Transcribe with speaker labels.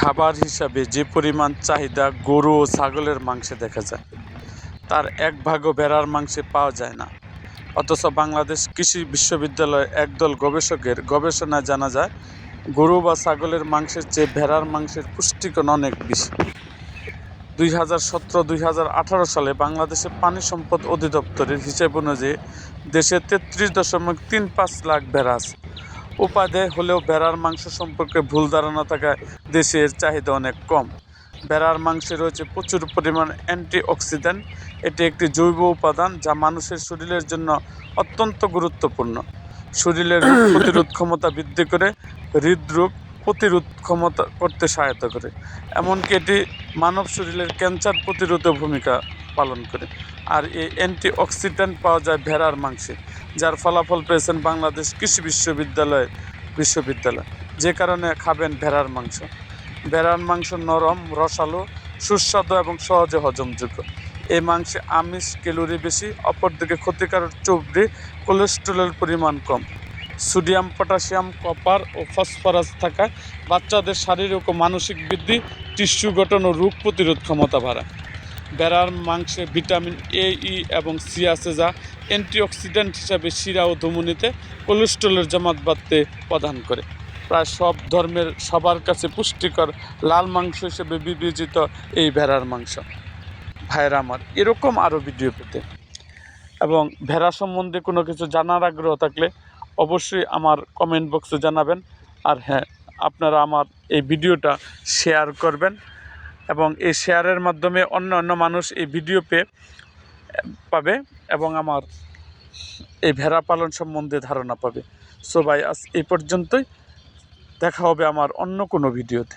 Speaker 1: খাবার হিসাবে যে পরিমাণ চাহিদা গরু ও ছাগলের মাংসে দেখা যায়, তার এক ভাগও ভেড়ার মাংসে পাওয়া যায় না। অথচ বাংলাদেশ কৃষি বিশ্ববিদ্যালয়ের একদল গবেষকের গবেষণায় জানা যায়, গরু বা ছাগলের মাংসের চেয়ে ভেড়ার মাংসের পুষ্টিগুণ অনেক বেশি। দুই হাজার সতেরো দুই হাজার আঠারো সালে বাংলাদেশে পানি সম্পদ অধিদপ্তরের হিসেব অনুযায়ী দেশে তেত্রিশ দশমিক তিন পাঁচ লাখ ভেড়া আছে। উপাদেয় হলেও ভেড়ার মাংস সম্পর্কে ভুল ধারণা থাকায় দেশের চাহিদা অনেক কম। ভেড়ার মাংসে রয়েছে প্রচুর পরিমাণ অ্যান্টিঅক্সিডেন্ট। এটি একটি জৈব উপাদান যা মানুষের শরীরের জন্য অত্যন্ত গুরুত্বপূর্ণ। শরীরের রোগ প্রতিরোধ ক্ষমতা বৃদ্ধি করে, হৃদরোগ প্রতিরোধ ক্ষমতা করতে সহায়তা করে। এমনকি এটি মানব শরীরের ক্যান্সার প্রতিরোধে ভূমিকা পালন করে। আর এই অ্যান্টিঅক্সিডেন্ট পাওয়া যায় ভেড়ার মাংসে, যার ফলাফল পেয়েছেন বাংলাদেশ কৃষি বিশ্ববিদ্যালয় বিশ্ববিদ্যালয়, যে কারণে খাবেন ভেড়ার মাংস। ভেড়ার মাংস নরম, রসালো, সুস্বাদু এবং সহজে হজমযোগ্য। এই মাংসে আমিষ ক্যালোরি বেশি, অপরদিকে ক্ষতিকারক চর্বি কোলেস্টেরলের পরিমাণ কম। সোডিয়াম, পটাশিয়াম, কপার ও ফসফরাস থাকায় বাচ্চাদের শারীরিক ও মানসিক বৃদ্ধি, টিস্যু গঠন ও রোগ প্রতিরোধ ক্ষমতা বাড়ায়। ভেড়ার মাংসে ভিটামিন এ ই এবং সি আছে যা অ্যান্টিঅক্সিডেন্ট হিসাবে শিরা ও ধমনীতে কোলেস্ট্রলের জমাট বাঁধতে প্রদান করে। প্রায় সব ধর্মের সবার কাছে পুষ্টিকর লাল মাংস হিসেবে বিবেচিত এই ভেড়ার মাংস। ভাইয়েরা আমার, এরকম আরও ভিডিও পেতে। এবং ভেড়া সম্বন্ধে কোনো কিছু জানার আগ্রহ থাকলে অবশ্যই আমার কমেন্ট বক্সে জানাবেন। আর হ্যাঁ আপনারা আমার এই ভিডিওটা শেয়ার করবেন। এবং এই শেয়ারের মাধ্যমে অন্য অন্য মানুষ এই ভিডিও পেয়ে পাবে এবং আমার এই ভেড়া পালন সম্বন্ধে ধারণা পাবে। সবাই আজ এই পর্যন্তই। দেখা হবে আমার অন্য কোনো ভিডিওতে।